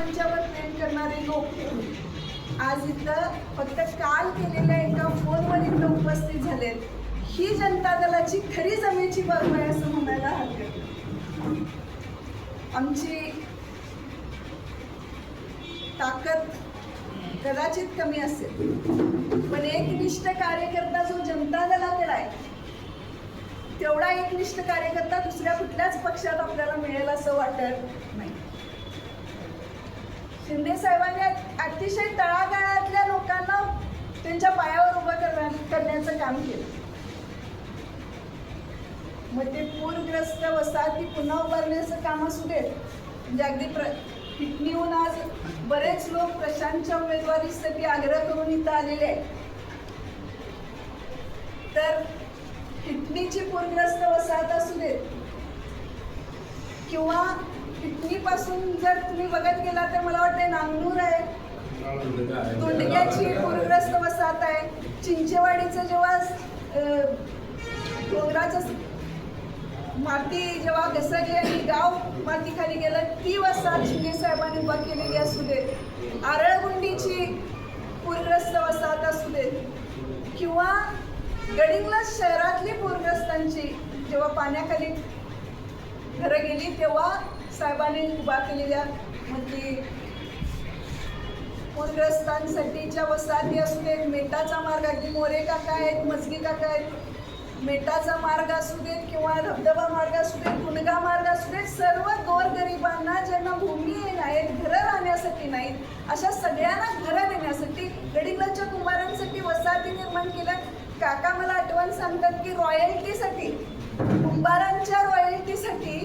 लोकांच्यावर प्रेम करणारे लोक आज इथं फक्त काल केलेल्या एका फोनवर इथं उपस्थित झालेत. ही जनता दलाची खरी जमेची बाजू आहे असं म्हणायला हरकत आमची ताकद कदाचित कमी असेल पण एकनिष्ठ कार्यकर्ता जो जनता दलाकडे आहे तेवढा एकनिष्ठ कार्यकर्ता दुसऱ्या कुठल्याच पक्षात आपल्याला मिळेल असं वाटत नाही. शिंदे साहेबांनी अतिशय तळागाळातल्या लोकांना त्यांच्या पायावर उभं करण्या- करण्याचं काम केलं. मग ते पूरग्रस्त वसाहती पुन्हा उभारण्याचं काम असू देत म्हणजे अगदी प्र पिटणीहून आज बरेच लोक प्रशांतच्या उमेदवारीसाठी आग्रह करून इथं आलेले आहेत. तर पिटणीची पूरग्रस्त वसाहत असू देत किंवा पिटणीपासून जर तुम्ही बघत गेला तर मला वाटतं नांगनूर आहे. दोंडक्याची पूरग्रस्त वसाहत आहे. चिंचेवाडीचं जेव्हा डोंगराचं माती जेव्हा घसरली आणि गाव मातीखाली गेलं ती वसाहत शिंदे साहेबांनी उभा केलेली असू देत. आरळगुंडीची पूरग्रस्त वसाहत असू देत. किंवा गडिंगला शहरातली पूरग्रस्तांची जेव्हा पाण्याखाली घरं गेली तेव्हा साहेबांनी उभा केलेल्या म्हणजे पूरग्रस्तांसाठीच्या वसाहती असू देत मेटाचा मार्ग अगदी मोरे काका आहेत मजगी काका आहेत मेटाचा मार्ग असू देत किंवा धबधबा मार्ग असू देत गुणगा मार्ग असू देत सर्व गोरगरिबांना ज्यांना भूमी नाहीत घरं राहण्यासाठी नाहीत अशा सगळ्यांना घरं देण्यासाठी गडिंगलांच्या कुंभारांसाठी वसाहती निर्माण केल्या. काका मला आठवण सांगतात की रॉयल्टीसाठी कुंभारांच्या रॉयल्टीसाठी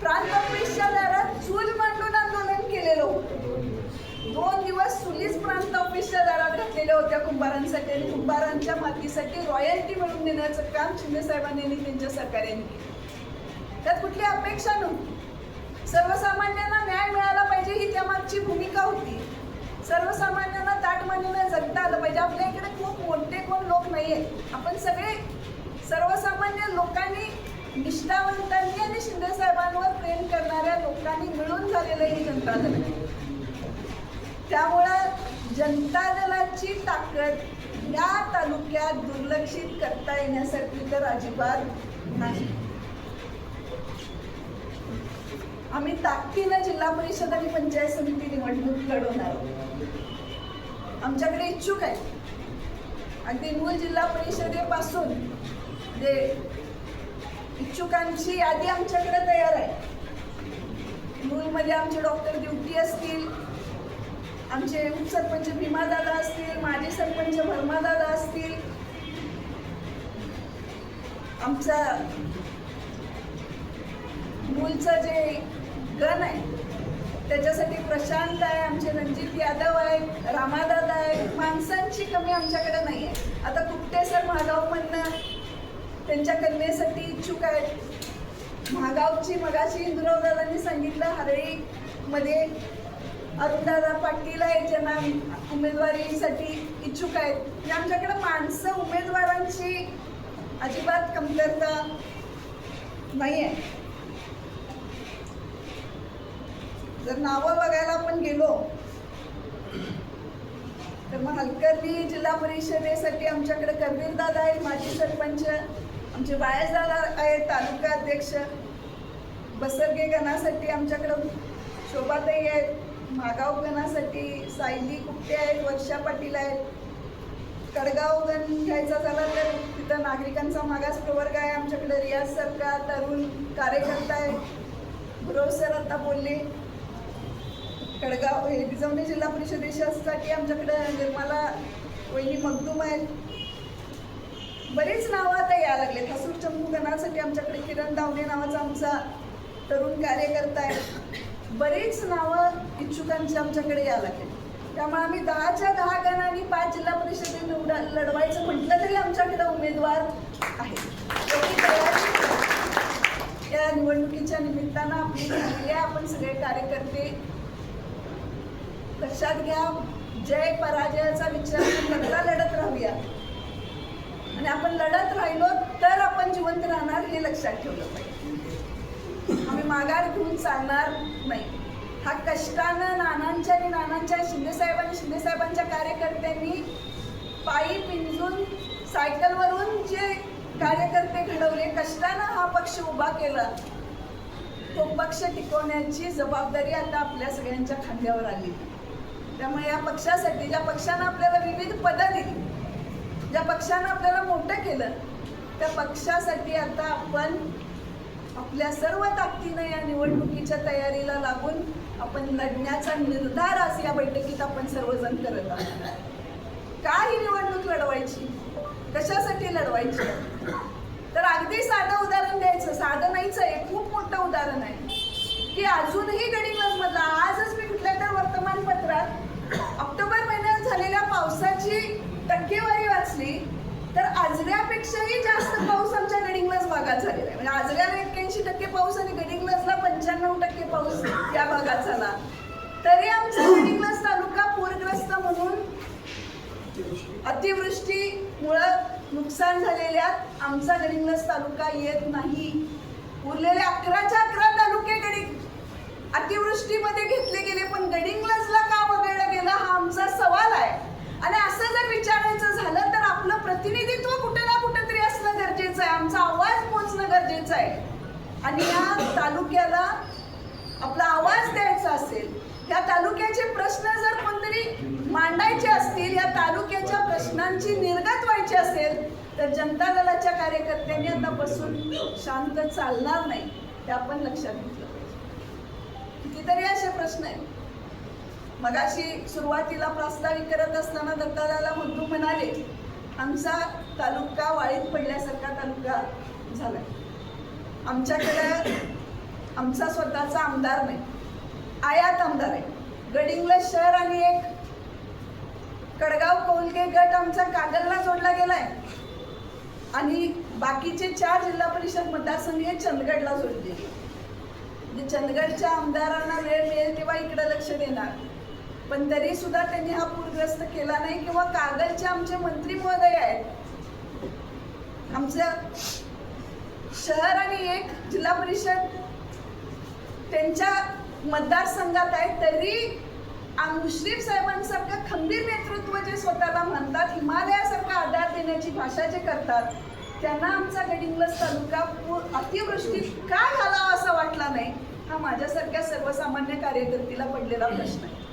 प्रांत ऑफिसच्या दारात चूल मांडून आंदोलन केलेलं होतं. दोन दिवस सुलीच प्रांत ऑफिसच्या दारात घातलेल्या होत्या कुंभारांसाठी आणि कुंभारांच्या मातीसाठी रॉयल्टी मिळवून देण्याचं काम शिंदे साहेबांनी आणि त्यांच्या सरकारने केलं. त्यात कुठली अपेक्षा नव्हती. सर्वसामान्यांना न्याय मिळाला पाहिजे ही त्यामागची भूमिका होती. सर्वसामान्यांना ताटमानीनं जगता आलं पाहिजे. आपल्या इकडे खूप मोठे कोण लोक नाही आहेत आपण सगळे सर्वसामान्य लोकांनी निष्ठावंतांनी आणि शिंदे साहेबांवर प्रेम करणाऱ्या लोकांनी मिळून झालेलं हे जनता दल आहे. त्यामुळं जनता दलाची ताकद या तालुक्यात दुर्लक्षित करता येण्यासाठी तर अजिबात नाही. आम्ही ताकदीनं जिल्हा परिषद आणि पंचायत समिती निवडणूक लढवणार आहोत. आमच्याकडे इच्छुक आहे अगदी मूळ जिल्हा परिषदेपासून जे इच्छुकांची यादी आमच्याकडे तयार आहे. मूलमध्ये म्हणजे आमचे डॉक्टर ड्युटी असतील आमचे उपसरपंच भीमादादा असतील माजी सरपंच भरमादादा असतील. आमचा मूलचं जे गण आहे त्याच्यासाठी प्रशांत आहे आमचे रणजित यादव आहेत रामादादा आहेत. माणसांची कमी आमच्याकडे नाही आहे आता कुपटे सर महागावमधनं त्यांच्या कन्येसाठी इच्छुक आहेत. महागावची मगाशी इंदुराव दादांनी सांगितलं हरळीमध्ये अरुणदादा पाटील आहेत ज्यांना उमेदवारीसाठी इच्छुक आहेत. म्हणजे आमच्याकडे माणसं उमेदवारांची अजिबात कमतरता नाही आहे जर नावं बघायला आपण गेलो तर मग हलकर्णी जिल्हा परिषदेसाठी आमच्याकडे करवीर दादा आहेत माजी सरपंच आमचे बाहेर जाणार आहेत तालुका अध्यक्ष. बसरगे गणासाठी आमच्याकडं शोभाताई आहेत मागाव गणासाठी सायली कुपटे आहेत वर्षा पाटील आहेत. कडगाव गण घ्यायचा झाला तर तिथं नागरिकांचा मागास प्रवर्ग आहे आमच्याकडे. रियाज सरकार तरुण कार्यकर्ता आहेत. गुरव सर आता बोलले कडगाव हे बिजवणे जिल्हा परिषदेसाठी आमच्याकडे निर्मला वहिनी मगदूम आहेत. बरीच नावं आता यायला लागले हसूर चंपू गणासाठी आमच्याकडे किरण दावणे नावाचा आमचा तरुण कार्यकर्ता आहे. बरीच नावं इच्छुकांची आमच्याकडे यायला लागले त्यामुळे आम्ही दहाच्या दहा गणांनी पाच जिल्हा परिषदे निवडा लढवायचं म्हटलं तरी आमच्याकडे उमेदवार आहे या निवडणुकीच्या निमित्तानं आपली झालेली आहे. आपण सगळे कार्यकर्ते लक्षात घ्या. जय पराजयाचा विचार करता लढत राहूया. आणि आपण लढत राहिलो तर आपण जिवंत राहणार हे लक्षात ठेवलं पाहिजे. आम्ही माघार घेऊन चालणार नाही. हा कष्टानं नानांच्या आणि नानांच्या शिंदेसाहेब आणि शिंदेसाहेबांच्या कार्यकर्त्यांनी पायी पिंजून सायकलवरून जे कार्यकर्ते घडवले कष्टानं हा पक्ष उभा केला तो पक्ष टिकवण्याची जबाबदारी आता आपल्या सगळ्यांच्या खांद्यावर आली. त्यामुळे या पक्षासाठी ज्या पक्षानं आपल्याला विविध पदं दिली ज्या पक्षानं आपल्याला मोठं केलं त्या पक्षासाठी आता आपण आपल्या सर्व ताकदीनं या निवडणुकीच्या तयारीला लागून आपण लढण्याचा निर्धार आज या बैठकीत आपण सर्वजण करत आहोत. का ही निवडणूक लढवायची? कशासाठी लढवायची? तर अगदी साधं उदाहरण द्यायचं साधं नाहीच आहे खूप मोठं उदाहरण आहे. की अजूनही गणित आजऱ्यापेक्षाही जास्त पाऊस आमच्या गडिंगलाच भागात झालेला आहे. म्हणजे आजऱ्याला एक्क्याऐंशी टक्के पाऊस आणि गडिंगलाजला पंच्याण्णव टक्के पाऊस या भागात झाला. तरी आमचा गडिंग्लज तालुका पूरग्रस्त म्हणून अतिवृष्टीमुळं नुकसान झालेल्यात आमचा गडिंगलज तालुका येत नाही. उरलेले अकराच्या अकरा तालुके गडी अतिवृष्टीमध्ये घेतले गेले पण गडिंगलजला का वगळलं गेलं हा आमचा सवाल आहे. आणि असं जर विचारायचं झालं तर आपलं प्रतिनिधित्व कुठे ना कुठेतरी असणं गरजेचं आहे आमचा आवाज पोचणं गरजेचं आहे. आणि या तालुक्याला आपला आवाज द्यायचा असेल या तालुक्याचे प्रश्न जर कोणतरी मांडायचे असतील या तालुक्याच्या प्रश्नांची निर्गत व्हायची असेल तर जनता दलाच्या कार्यकर्त्यांनी आता बसून शांत चालणार नाही ते आपण लक्षात घेतलं पाहिजे. कितीतरी असे प्रश्न आहेत. मगाशी सुरुवातीला प्रास्ताविक करत असताना दत्तादाला म्हणतो म्हणाले आमचा तालुका वाळीत पडल्यासारखा तालुका झालाय. आमच्याकडे आमचा स्वतःचा आमदार नाही. आयात आमदार आहे. गडिंग्लज शहर आणि एक कडगाव कोलगे गट आमचा कागलला जोडला गेलाय. आणि बाकीचे चार जिल्हा परिषद मतदारसंघ हे चंदगडला जोडले. चंदगडच्या आमदारांना वेळ मिळेल तेव्हा इकडे लक्ष देणार. पण तरी सुद्धा त्यांनी हा पूरग्रस्त केला नाही किंवा कागलचे आमचे मंत्री महोदय आहेत. आमचं शहर आणि एक जिल्हा परिषद त्यांच्या मतदारसंघात आहे तरी मुश्रीफ साहेबांसारखं खंबीर नेतृत्व जे स्वतःला म्हणतात हिमालयासारखा आधार देण्याची भाषा जे करतात त्यांना आमचा गडिंग्लस तालुका अतिवृष्टीत का घालावा असा वाटला नाही हा माझ्यासारख्या सर्वसामान्य कार्यकर्तीला पडलेला प्रश्न आहे.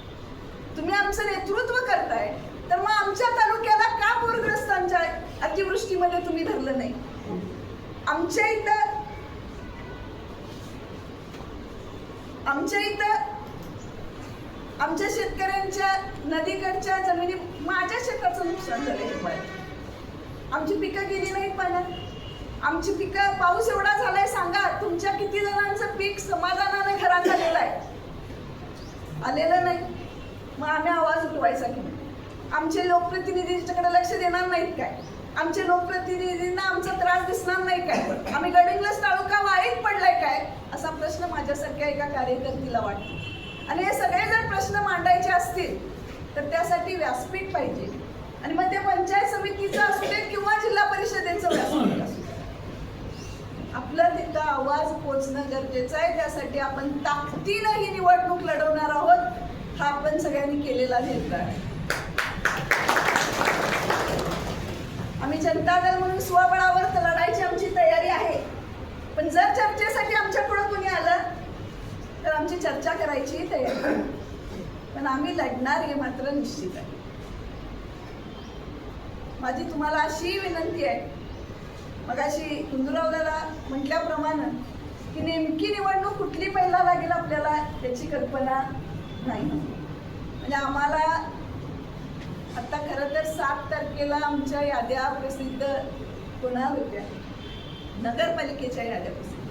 तुम्ही आमचं नेतृत्व करताय तर मग आमच्या तालुक्याला का पूरग्रस्तांच्या अतिवृष्टीमध्ये तुम्ही धरलं नाही? आमच्या इथं आमच्या इथं आमच्या शेतकऱ्यांच्या नदीकडच्या जमिनी माझ्या शेताचं नुकसान झालंय आमची पिकं गेली नाहीत पाण्यात आमची पिकं पाऊस एवढा झालाय सांगा तुमच्या किती जणांचं पीक समाधानाने घरात आलेलं आहे? आलेलं नाही. मग आम्ही आवाज उठवायचा की आमचे लोकप्रतिनिधीच्याकडे लक्ष देणार नाहीत काय? आमचे लोकप्रतिनिधींना आमचा त्रास दिसणार नाही काय? आम्ही गडिंग्लज तालुका वाईट पडलाय काय? असा प्रश्न माझ्यासारख्या एका कार्यकर्तीला वाटतो. आणि हे सगळे जर प्रश्न मांडायचे असतील तर त्यासाठी व्यासपीठ पाहिजे. आणि मग ते पंचायत समितीचं असू दे किंवा जिल्हा परिषदेचं व्यासपीठ असू दे. आपलं तिथं आवाज पोचणं गरजेचं आहे. त्यासाठी आपण ताकदीनं ही निवडणूक लढवणार आहोत. हा आपण सगळ्यांनी केलेला निर्धार. आहे आम्ही जनता दल म्हणून स्वबळावर तर लढायची आमची तयारी आहे. पण जर चर्चेसाठी आमच्याकडं कोणी आलं तर आमची चर्चा करायची तयारी. पण आम्ही लढणार हे मात्र निश्चित आहे. माझी तुम्हाला अशी विनंती आहे. मगाशी कुंदुरावला म्हटल्याप्रमाणे की नेमकी निवडणूक कुठली पहिला लागेल आपल्याला याची कल्पना नाही. म्हणजे आम्हाला आता खरं तर सात तारखेला आमच्या याद्या प्रसिद्ध होणार होत्या. नगरपालिकेच्या याद्या प्रसिद्ध.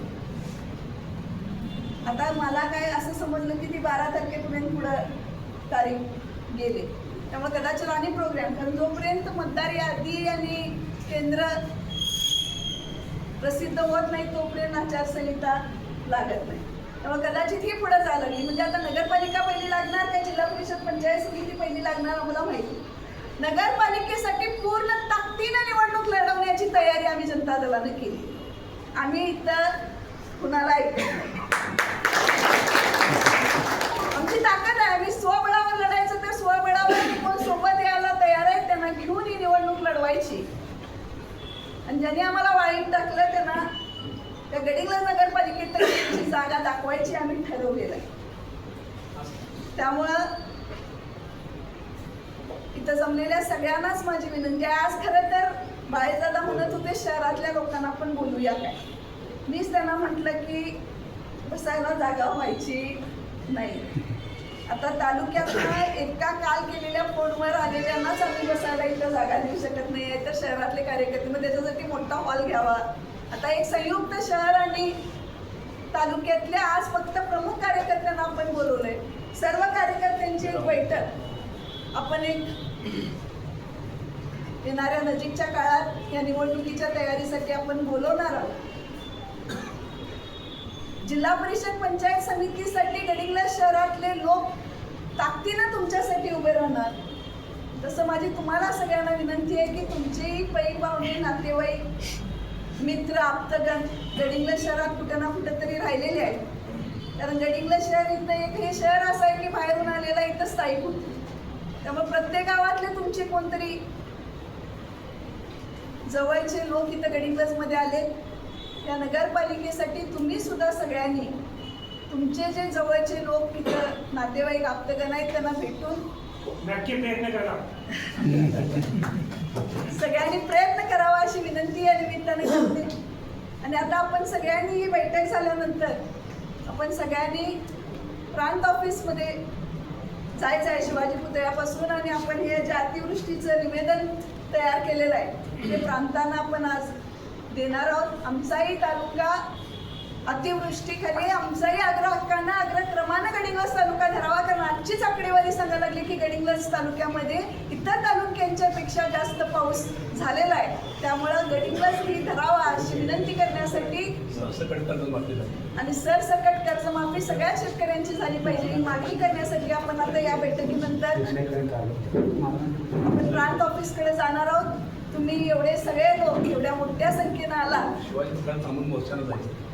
आता मला काय असं समजलं की ती बारा तारखेपर्यंत पुढं तारीख गेले. त्यामुळे कदाचित आणि प्रोग्राम कारण जोपर्यंत मतदार यादी आणि केंद्र प्रसिद्ध होत नाही तोपर्यंत आचारसंहिता लागत नाही. त्यामुळे कदाचित ही पुढे जायला लागली म्हणजे आता नगरपालिका पहिली लागणार काय जिल्हा परिषद पंचायत समिती पहिली लागणार आम्हाला माहिती नगरपालिकेसाठी पूर्ण ताकदीनं निवडणूक लढवण्याची तयारी आम्ही जनता दलानं केली. आम्ही इतर कुणाला आमची ताकद आहे. आम्ही स्वबळावर लढायचं तर स्वबळावर कोण सोबत यायला तयार आहेत त्यांना घेऊन ही निवडणूक लढवायची. आणि ज्यांनी आम्हाला वाळीत टाकलं त्यांना त्या गडीला नगर जागा दाखवायची आम्ही ठरवलेलं आहे. त्यामुळं इथं जमलेल्या सगळ्यांनाच माझी विनंती आहे. आज खरं तर बाळेदादा म्हणत होते शहरातल्या लोकांना पण बोलूया काय. मीच त्यांना म्हटलं की बसायला जागा व्हायची नाही. आता तालुक्यातल्या एका काल केलेल्या फोनवर आलेल्यांनाच आम्ही बसायला इथं जागा देऊ शकत नाही. आहे तर शहरातले कार्यकर्ते मग त्याच्यासाठी मोठा हॉल घ्यावा. आता एक संयुक्त शहर आणि तालुक्यातल्या आज फक्त प्रमुख कार्यकर्त्यांना आपण बोलवलंय. सर्व कार्यकर्त्यांची एक बैठक. आपण एक येणाऱ्या नजीकच्या काळात या निवडणुकीच्या तयारीसाठी आपण बोलवणार आहोत. जिल्हा परिषद पंचायत समितीसाठी गडिंगला शहरातले लोक ताकदीनं तुमच्यासाठी उभे राहणार. तसं माझी तुम्हाला सगळ्यांना विनंती आहे की तुमचेही पै पाहुणे नातेवाईक मित्र आप्तगण गडिंग्लज शहरात कुठं ना कुठं तरी राहिलेले आहेत. कारण गडिंग्लज शहर इथं एक हे शहर असं आहे की बाहेरून आलेला इथं स्थायिक होते. त्यामुळे प्रत्येक गावातले तुमचे कोणतरी जवळचे लोक इथं गडिंग्लजमध्ये आले. त्या नगरपालिकेसाठी तुम्ही सुद्धा सगळ्यांनी तुमचे जे जवळचे लोक इथं नातेवाईक आप्तगण आहेत त्यांना भेटून नक्की प्रयत्न करा. सगळ्यांनी प्रयत्न करावा अशी विनंती या निमित्ताने करते. आणि आता आपण सगळ्यांनी ही बैठक झाल्यानंतर आपण सगळ्यांनी प्रांत ऑफिसमध्ये जायचं आहे शिवाजी पुतळ्यापासून आणि आपण हे जे अतिवृष्टीचं निवेदन तयार केलेलं आहे ते प्रांतांना आपण आज देणार आहोत. आमचाही तालुका अतिवृष्टीखाली आमचाही अग्र आग्रह क्रमानं गडिंग्लज तालुका धरावा कारण आजचीच आकडेवारी सांगायला लागली की गडिंग्लज तालुक्यामध्ये इतर तालुक्यांच्या पेक्षा जास्त पाऊस झालेला आहे. त्यामुळं गडिंग्लज ही धरावा अशी विनंती करण्यासाठी आणि सरसकट कर्जमाफी सगळ्या शेतकऱ्यांची झाली पाहिजे ही मागणी करण्यासाठी आपण आता या बैठकीनंतर आपण प्रांत ऑफिसकडे जाणार आहोत. तुम्ही एवढे सगळे लोक एवढ्या मोठ्या संख्येनं आला शिवाजी थांबून जायचं.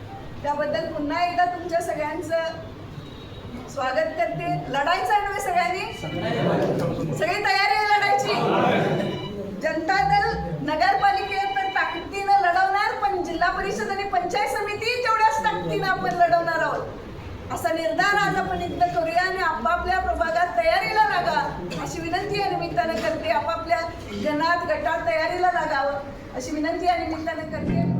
त्याबद्दल पुन्हा एकदा तुमच्या सगळ्यांचं स्वागत करते. लढायचं आहे नव्हे सगळ्यांनी? सगळी तयारी आहे लढायची? जनता दल नगरपालिकेत तर ताकदीनं लढवणार पण जिल्हा परिषद आणि पंचायत समिती तेवढ्याच ताकदीनं आपण लढवणार आहोत. असा निर्धार आज आपण एकदा करूया आणि आपापल्या प्रभागात तयारीला लागा. अशी विनंती या निमित्तानं करते. आपापल्या गणात गटात तयारीला लागावं. अशी विनंती या निमित्तानं करते.